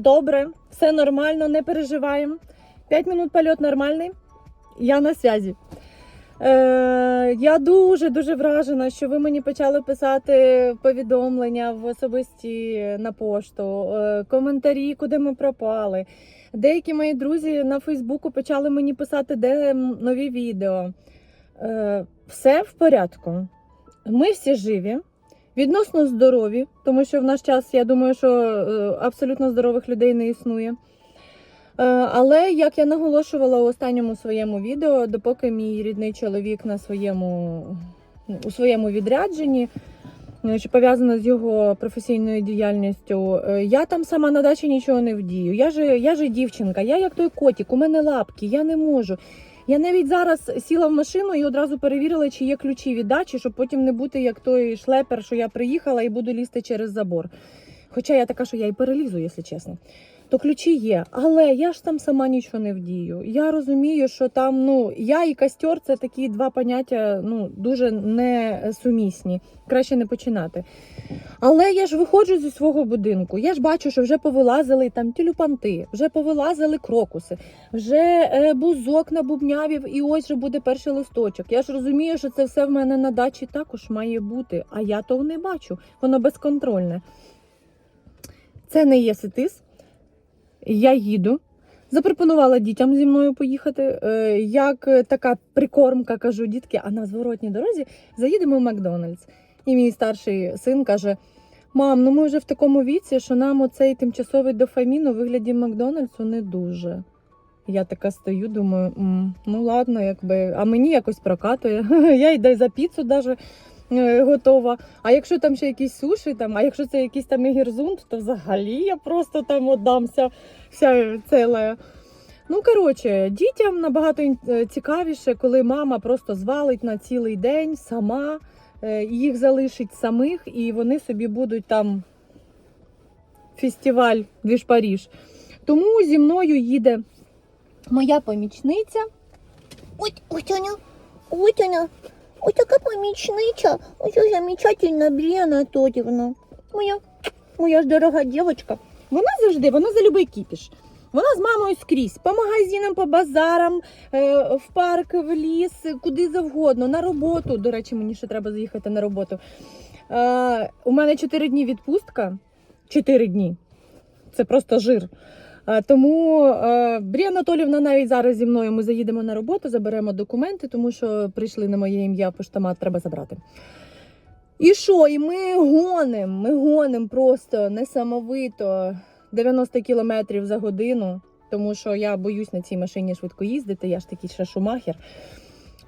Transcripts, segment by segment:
добре, все нормально, не переживаємо. П'ять минут польот нормальний. Я на зв'язі. Е, я дуже дуже вражена, що ви мені почали писати повідомлення в особисті на пошту, е, коментарі, куди ми пропали. Деякі мої друзі на Фейсбуку почали мені писати, де нові відео. Е, все в порядку. Ми всі живі, відносно здорові, тому що в наш час я думаю, що е, абсолютно здорових людей не існує. Е, Але як я наголошувала у останньому своєму відео, допоки мій рідний чоловік на своєму у своєму відрядженні, е, що пов'язано з його професійною діяльністю, е, я там сама на дачі нічого не вдію. Я же, я же дівчинка, я як той котик, у мене лапки, я не можу. Я навіть зараз сіла в машину і одразу перевірила, чи є ключі від дачі, щоб потім не бути як той шлепер, що я приїхала і буду лізти через забор. Хоча я така, що я і перелізу, якщо чесно. То ключі є, але я ж там сама нічого не вдію. Я розумію, що там ну я і костер це такі два поняття ну дуже несумісні. Краще не починати. Але я ж виходжу зі свого будинку. Я ж бачу, що вже повилазили там тюльпанти, вже повилазили крокуси, вже е, бузок набубнявів, і ось же буде перший листочок. Я ж розумію, що це все в мене на дачі також має бути, а я того не бачу. Воно безконтрольне. Це не є ситис. Я їду. Запропонувала дітям зі мною поїхати. Е, Як е, така прикормка, кажу, дітки, а на зворотній дорозі заїдемо в Макдональдс. І мій старший син каже: Мам, ну ми вже в такому віці, що нам оцей тимчасовий дофамін у вигляді Макдональдсу не дуже. Я така стою, думаю, ну ладно, якби, а мені якось прокатує. Я йду за піцу навіть готова. А якщо там ще якісь суші, там, а якщо це якийсь там ігерзунд, то взагалі я просто там отдамся вся ціла. Ну, коротше, дітям набагато е, цікавіше, коли мама просто звалить на цілий день сама, е, їх залишить самих, і вони собі будуть там фестиваль Двіж Паріж. Тому зі мною їде моя помічниця. Ой, ой, Таня, ой, така помічниця, ой, замечательна Брія Анатолівна. Моя, моя ж дорога дівчинка. Вона завжди, вона за любий кіпіш. Вона з мамою скрізь, по магазинам, по базарам, е, в парк, в ліс, куди завгодно, на роботу. До речі, мені ще треба заїхати на роботу. Е, у мене 4 дні відпустка. 4 дні. Це просто жир. Е, Тому е, Брія Анатолівна навіть зараз зі мною ми заїдемо на роботу, заберемо документи, тому що прийшли на моє ім'я в поштомат, треба забрати. І що? І ми гоним, ми гоним просто несамовито 90 кілометрів за годину, тому що я боюсь на цій машині швидко їздити, я ж такий ще шумахер.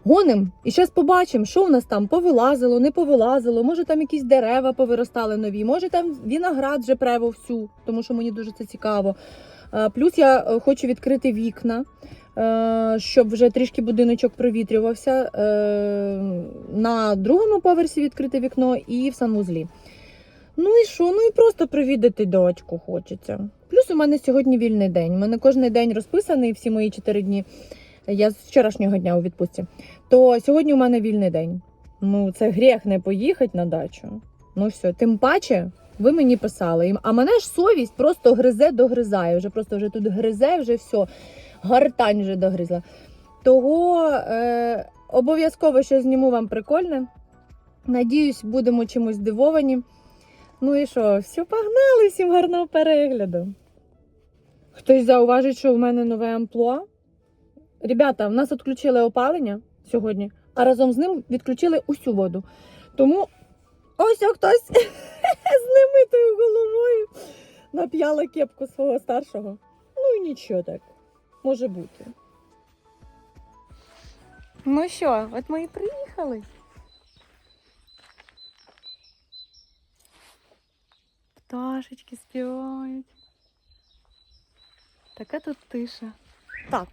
Гоним. І зараз побачимо, що у нас там повилазило, не повилазило. Може там якісь дерева повиростали нові, може там виноград вже пре вовсю, тому що мені дуже це цікаво. Е, Плюс я е, хочу відкрити вікна, е, щоб вже трішки будиночок провітрювався. На другому поверсі відкрити вікно і в санвузлі. Ну і що? Ну і просто провідати дочку хочеться. Плюс у мене сьогодні вільний день. У мене кожен день розписаний, всі мої чотири дні. Я з вчорашнього дня у відпустці. То сьогодні у мене вільний день. Ну, це гріх не поїхати на дачу. Ну все, тим паче, ви мені писали. І- А мене ж совість просто гризе, догризає. Вже просто вже тут гризе, вже все. Гартань вже догризла. Того е, обов'язково що зніму вам прикольне. Надіюсь, будемо чимось здивовані. Ну і що, все, погнали, всім гарного перегляду. Хтось зауважить, що в мене нове амплуа. Ребята, в нас відключили опалення сьогодні, а разом з ним відключили усю воду. Тому ось хтось з немитою головою нап'яла кепку свого старшого. Ну і нічого так. Може бути. Ну що, от ми і приїхали. Пташечки співають. Така тут тиша. Так,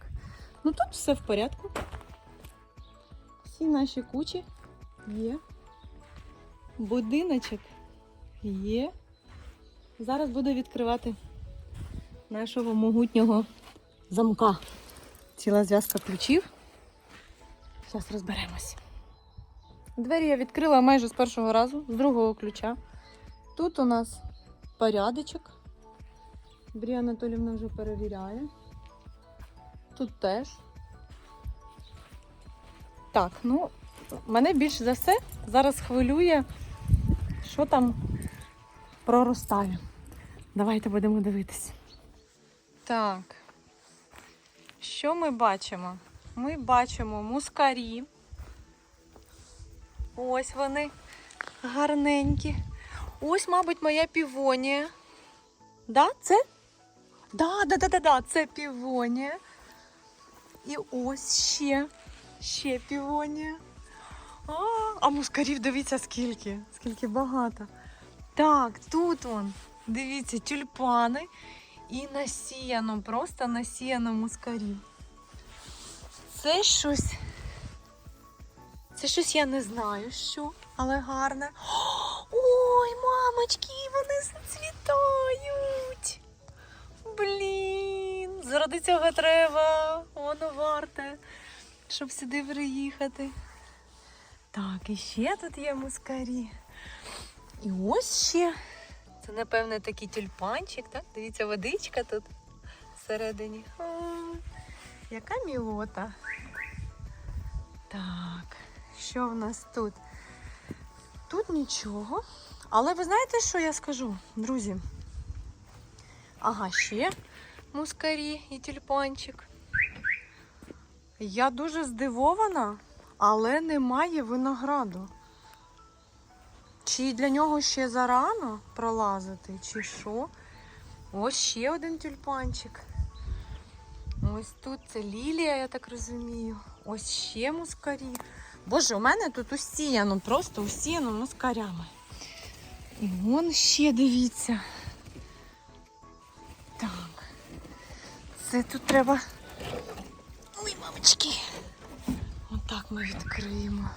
ну тут все в порядку. Всі наші кучі є. Будиночок є. Зараз буду відкривати нашого могутнього замка. Ціла зв'язка ключів. Зараз розберемось. Двері я відкрила майже з першого разу, з другого ключа. Тут у нас порядочок. Брія Анатолівна вже перевіряє. Тут теж. Так, ну, мене більше за все зараз хвилює, що там проростає. Давайте будемо дивитися. Так. Що ми бачимо? Ми бачимо мускарі. Ось вони гарненькі. Ось, мабуть, моя півонія. Да, це? Да, да, да, да, да, це півонія. І ось ще, ще півонія. А, а мускарів дивіться скільки, скільки багато. Так, тут он, дивіться, тюльпани і насіяно, просто насіяно мускарів. Це щось. Це щось я не знаю, що, але гарне. Ой, мамочки, вони зацвітають. Блін, заради цього треба. Воно варте, щоб сюди приїхати. Так, і ще тут є мускарі. І ось ще. Це, напевне, такий тюльпанчик, так? Дивіться, водичка тут всередині. О, яка мілота. Так, що в нас тут? Тут нічого. Але ви знаєте, що я скажу, друзі? Ага, ще мускарі і тюльпанчик. Я дуже здивована, але немає винограду. Чи для нього ще зарано пролазити, чи що? Ось ще один тюльпанчик. Ось тут це лілія, я так розумію. Ось ще мускарі. Боже, у мене тут усіяно, просто усіяно мускарями. І вон ще дивіться. Так. Це тут треба. Ой, мамочки. Отак ми відкриємо.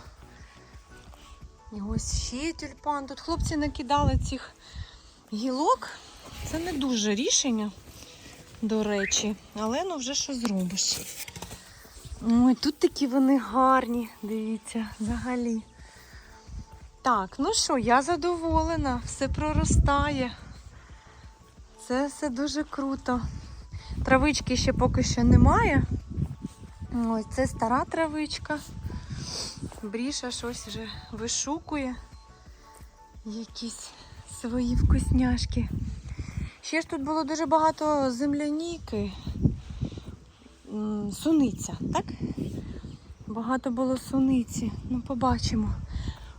І ось ще тюльпан. Тут хлопці накидали цих гілок. Це не дуже рішення, до речі, але ну вже що зробиш. Ой, тут такі вони гарні, дивіться, взагалі. Так, ну що, я задоволена, все проростає. Це все дуже круто. Травички ще поки що немає. Ось це стара травичка. Бріша щось вже вишукує. Якісь свої вкусняшки. Ще ж тут було дуже багато земляніки. Суниця, так? Багато було суниці. Ну, побачимо.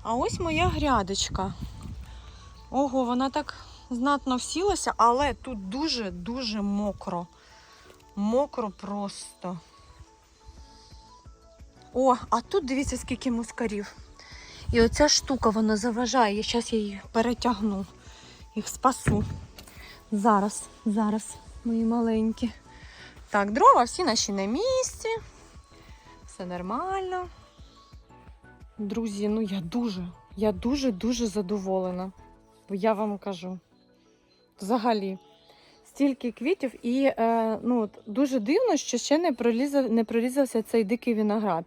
А ось моя грядочка. Ого, вона так знатно всілася, але тут дуже-дуже мокро. Мокро просто. О, а тут дивіться, скільки мускарів. І оця штука вона заважає. Я зараз її перетягну. Їх спасу. Зараз, зараз, мої маленькі. Так, дрова всі наші на місці. Все нормально. Друзі, ну я дуже, я дуже-дуже задоволена. Бо я вам кажу. Взагалі. Стільки квітів, і е, ну, дуже дивно, що ще не, прорізав, не прорізався цей дикий виноград.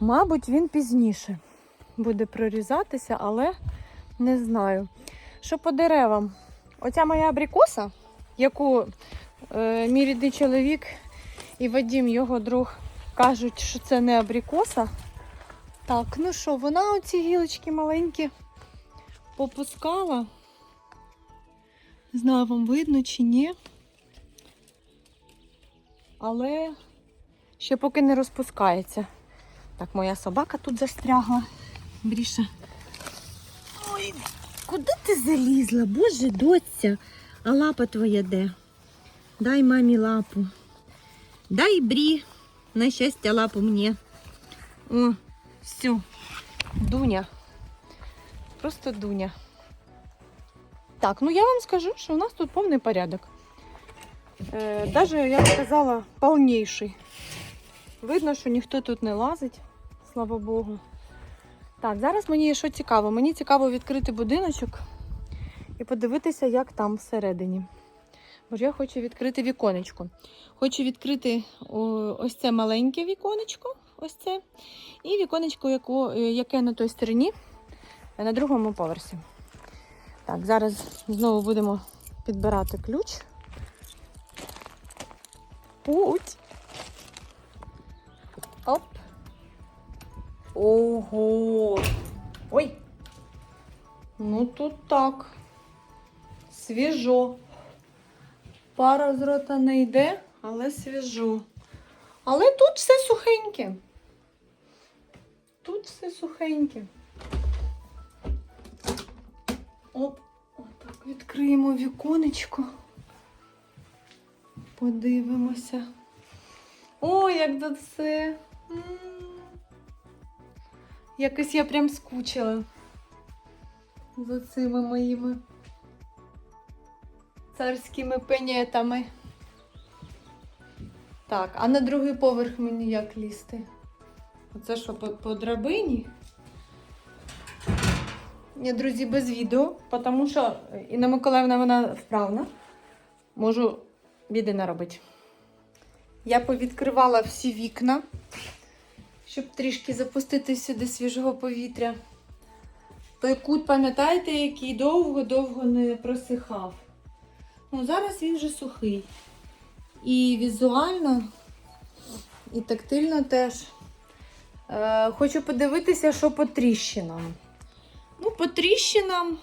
Мабуть, він пізніше буде прорізатися, але не знаю. Що по деревам? Оця моя абрикоса, яку е, мій рідний чоловік і Вадім, його друг, кажуть, що це не абрикоса. Так, ну що, вона оці гілочки маленькі попускала. Не знаю, вам видно чи ні. Але ще поки не розпускається. Так, моя собака тут застрягла. Бріша. Ой, куди ти залізла? Боже, доця. А лапа твоя де? Дай мамі лапу. Дай брі. На щастя, лапу мені. О, все. Дуня. Просто дуня. Так, ну я вам скажу, що у нас тут повний порядок. Е, даже, я б сказала, повніший. Видно, що ніхто тут не лазить, слава Богу. Так, зараз мені що цікаво. Мені цікаво відкрити будиночок і подивитися, як там всередині. Бо я хочу відкрити віконечко. Хочу відкрити ось це маленьке віконечко, ось це, і віконечко, е, яке на той стороні, на другому поверсі. Так, зараз знову будемо підбирати ключ. путь. Оп. Ого. Ой. Ну тут так. Свіжо. Пара з рота не йде, але свіжо. Але тут все сухеньке. Тут все сухеньке. Оп, отак відкриємо віконечко. Подивимося. О, як все. М. Якось я прям скучила за цими моїми царськими пенетами. Так, а на другий поверх мені як лізти? Оце що по, по драбині? Ні, друзі, без відео, тому що Інна Миколаївна вона вправна. Можу біди наробити. Я повідкривала всі вікна, щоб трішки запустити сюди свіжого повітря. Той кут, пам'ятаєте, який довго-довго не просихав. Ну, зараз він вже сухий. І візуально, і тактильно теж. Е, хочу подивитися, що по тріщинам. Ну, по тріщинам.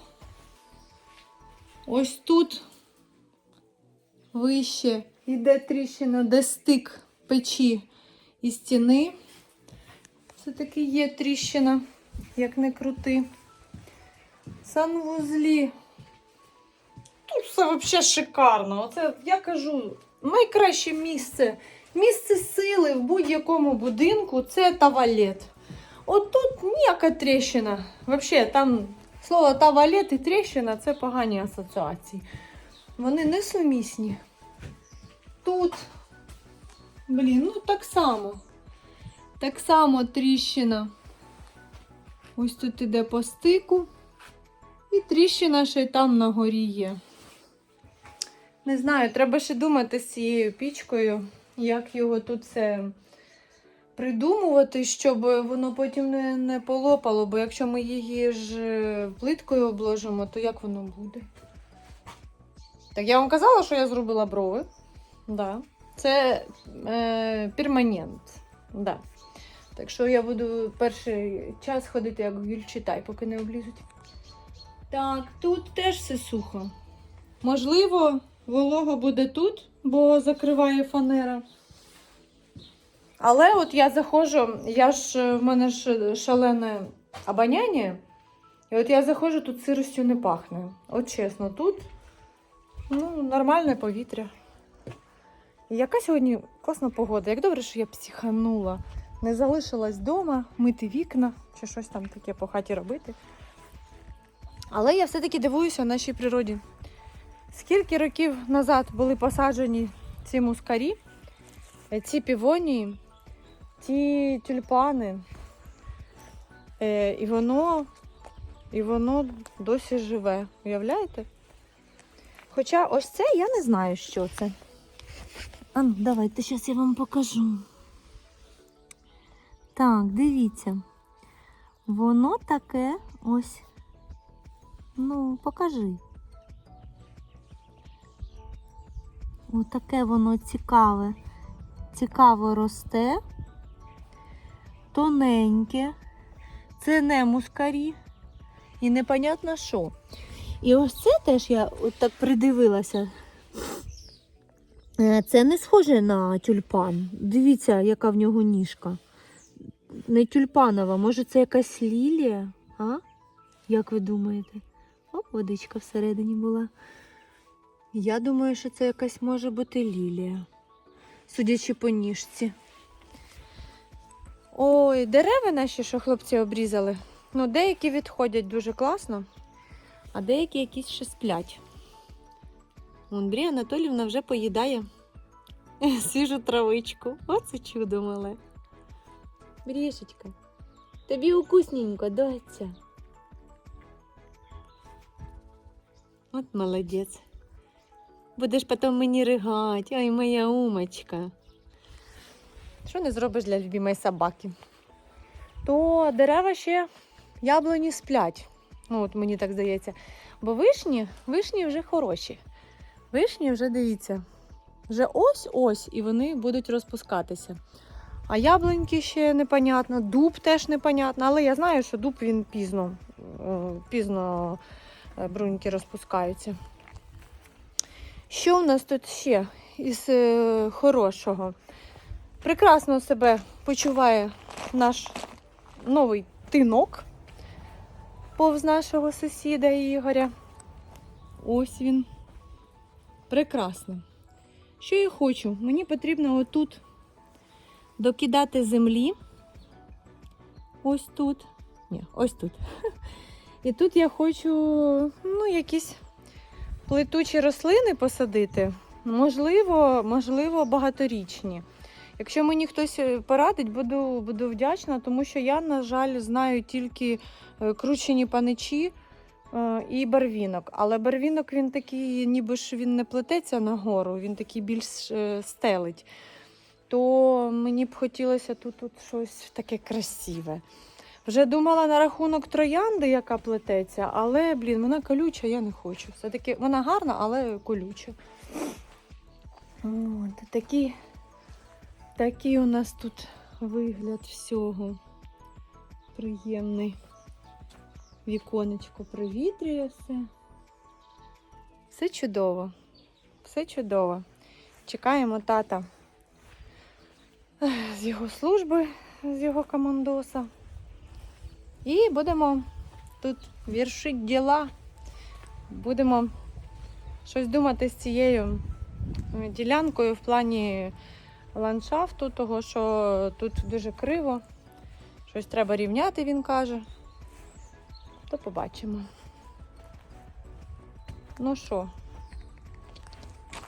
Ось тут вище йде тріщина, де стик печі і стіни. Це таки є тріщина, як не крути. Санвузлі. Тут все взагалі шикарно. Оце я кажу, найкраще місце. Місце сили в будь-якому будинку це тавалет. От тут ніяка тріщина. Взагалі, там слово тавалет і тріщина це погані асоціації. Вони несумісні. Тут, блін, ну так само. Так само тріщина. Ось тут іде по стику. І тріщина ще й там на горі є. Не знаю, треба ще думати з цією пічкою, як його тут все придумувати, щоб воно потім не, не полопало, бо якщо ми її ж е, плиткою обложимо, то як воно буде? Так, я вам казала, що я зробила брови. Да. Це е, перманент. Да. Так що я буду перший час ходити як гюльчитай, поки не облізуть. Так, тут теж все сухо. Можливо, волого буде тут, бо закриває фанера. Але от я заходжу, я ж в мене ж шалене обоняння. І от я заходжу, тут сиростю не пахне. От чесно, тут ну, нормальне повітря. І яка сьогодні класна погода. Як добре, що я психанула. Не залишилась вдома мити вікна чи щось там таке по хаті робити. Але я все-таки дивуюся нашій природі. Скільки років назад були посаджені ці мускарі, е, ці півонії, ті тюльпани. Е, і воно, і воно досі живе. Уявляєте? Хоча ось це я не знаю, що це. А ну, давайте, зараз я вам покажу. Так, дивіться. Воно таке ось. Ну, покажи. Отаке воно цікаве. Цікаво росте. Тоненьке. Це не мускарі. І непонятно що. І ось це теж я от так придивилася. Е, Це не схоже на тюльпан. Дивіться, яка в нього ніжка. Не тюльпанова, може це якась лілія? А? Як ви думаєте? Оп, водичка всередині була. Я думаю, що це якась може бути лілія, судячи по ніжці. Ой, дерева наші, що хлопці обрізали. Ну, деякі відходять дуже класно, а деякі якісь ще сплять. Вон Брія Анатолівна вже поїдає свіжу травичку. Оце чудо мале. Брішечка, тобі укусненько, доця. От молодець. Будеш потім мені ригати. Ой, моя умочка. Що не зробиш для любимої собаки? То дерева ще яблуні сплять. Ну, от мені так здається. Бо вишні, вишні вже хороші. Вишні вже дивіться. Вже ось-ось, і вони будуть розпускатися. А яблуньки ще непонятно, дуб теж непонятно, але я знаю, що дуб він пізно, пізно е, бруньки розпускаються. Що в нас тут ще із е, хорошого? Прекрасно себе почуває наш новий тинок повз нашого сусіда Ігоря. Ось він. Прекрасно. Що я хочу? Мені потрібно отут докидати землі. Ось тут. Ні, ось тут. І тут я хочу ну, якісь плетучі рослини посадити. Можливо, можливо, багаторічні. Якщо мені хтось е, порадить, буду, буду вдячна, тому що я, на жаль, знаю тільки е, кручені паничі е, і барвінок. Але барвінок він такий, ніби ж він не плететься нагору, він такий більш стелить. То мені б хотілося тут, тут щось таке красиве. Вже думала на рахунок троянди, яка плететься, але, блін, вона колюча, я не хочу. Все-таки вона гарна, але колюча. От, такі, такий у нас тут вигляд всього. Приємний. Віконечко провітрює все. Все чудово. Все чудово. Чекаємо тата з його служби, з його командоса. І будемо тут віршити діла. Будемо щось думати з цією е, ділянкою в плані ландшафту, того що тут дуже криво. Щось треба рівняти, він каже. То побачимо. Ну що,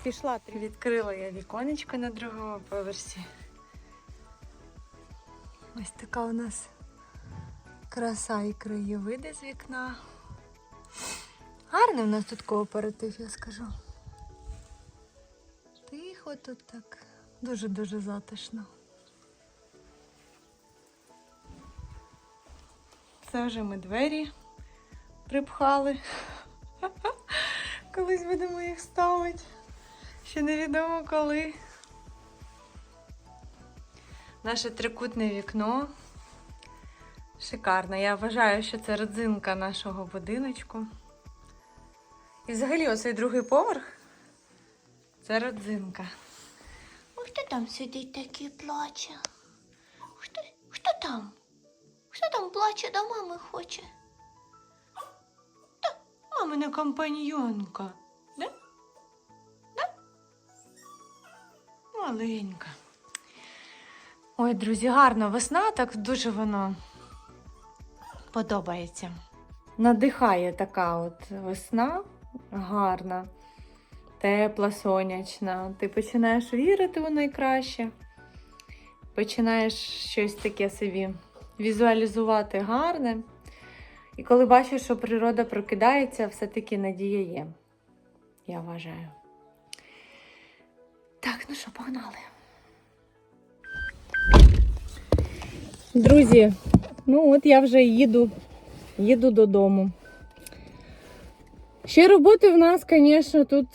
пішла. Відкрила я віконечко на другому поверсі. Ось така у нас краса і краєвиди з вікна. Гарний у нас тут кооператив, я скажу. Тихо тут так. Дуже-дуже затишно. Це вже ми двері припхали. Колись будемо їх ставити. Ще невідомо коли. Наше трикутне вікно. Шикарно. Я вважаю, що це родзинка нашого будиночку. І взагалі оцей другий поверх це родзинка. Там сидить такий плаче? Хто, хто там? Хто там плаче до мами хоче? Мамина компаньйонка. Да? Да? Маленька. Ой, друзі, гарно весна, так дуже воно подобається. Надихає така от весна гарна, тепла, сонячна. Ти починаєш вірити у найкраще. Починаєш щось таке собі візуалізувати гарне. І коли бачиш, що природа прокидається, все-таки надія є. Я вважаю. Так, ну що, погнали. Друзі, ну от я вже їду, їду додому. Ще роботи в нас, звісно, тут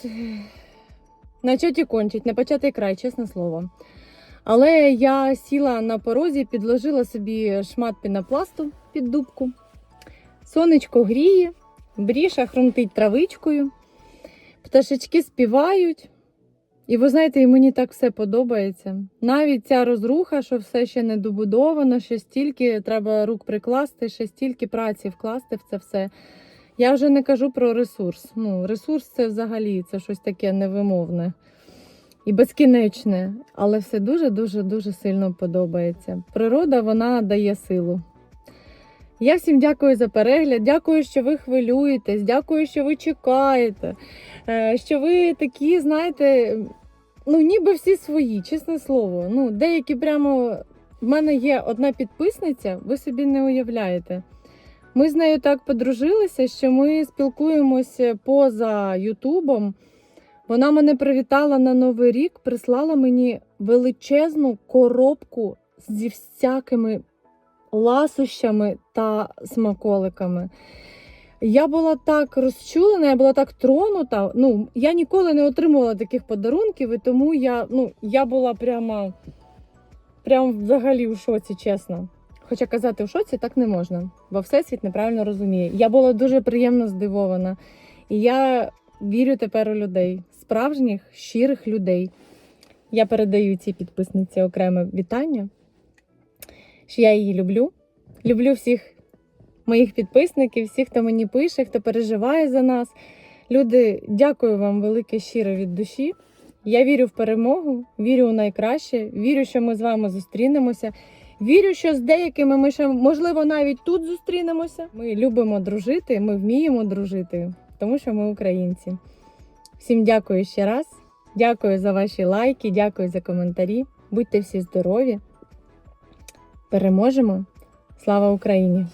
начать і кончить, не початий край, чесне слово. Але я сіла на порозі, підложила собі шмат пінопласту під дубку. Сонечко гріє, бріша хрумтить травичкою, пташечки співають. І ви знаєте, і мені так все подобається. Навіть ця розруха, що все ще не добудовано, ще стільки треба рук прикласти, ще стільки праці вкласти в це все. Я вже не кажу про ресурс. Ну, ресурс це взагалі це щось таке невимовне і безкінечне, але все дуже-дуже дуже сильно подобається. Природа вона дає силу. Я всім дякую за перегляд. Дякую, що ви хвилюєтесь. Дякую, що ви чекаєте. е, Що ви такі, знаєте, ну ніби всі свої, чесне слово. Ну, деякі прямо в мене є одна підписниця, ви собі не уявляєте. Ми з нею так подружилися, що ми спілкуємося поза Ютубом. Вона мене привітала на Новий рік, прислала мені величезну коробку зі всякими ласощами та смаколиками. Я була так розчулена, я була так тронута. Ну, я ніколи не отримувала таких подарунків, і тому я, ну, я була прямо, прямо взагалі у шоці, чесно. Хоча казати в шоці так не можна, бо всесвіт неправильно розуміє. Я була дуже приємно здивована. І я вірю тепер у людей, справжніх, щирих людей. Я передаю цій підписниці окреме вітання, що я її люблю. Люблю всіх моїх підписників, всіх, хто мені пише, хто переживає за нас. Люди, дякую вам велике щиро від душі. Я вірю в перемогу, вірю у найкраще, вірю, що ми з вами зустрінемося. Вірю, що з деякими ми ще, можливо, навіть тут зустрінемося. Ми любимо дружити, ми вміємо дружити, тому що ми українці. Всім дякую ще раз. Дякую за ваші лайки, дякую за коментарі. Будьте всі здорові. Переможемо! Слава Україні!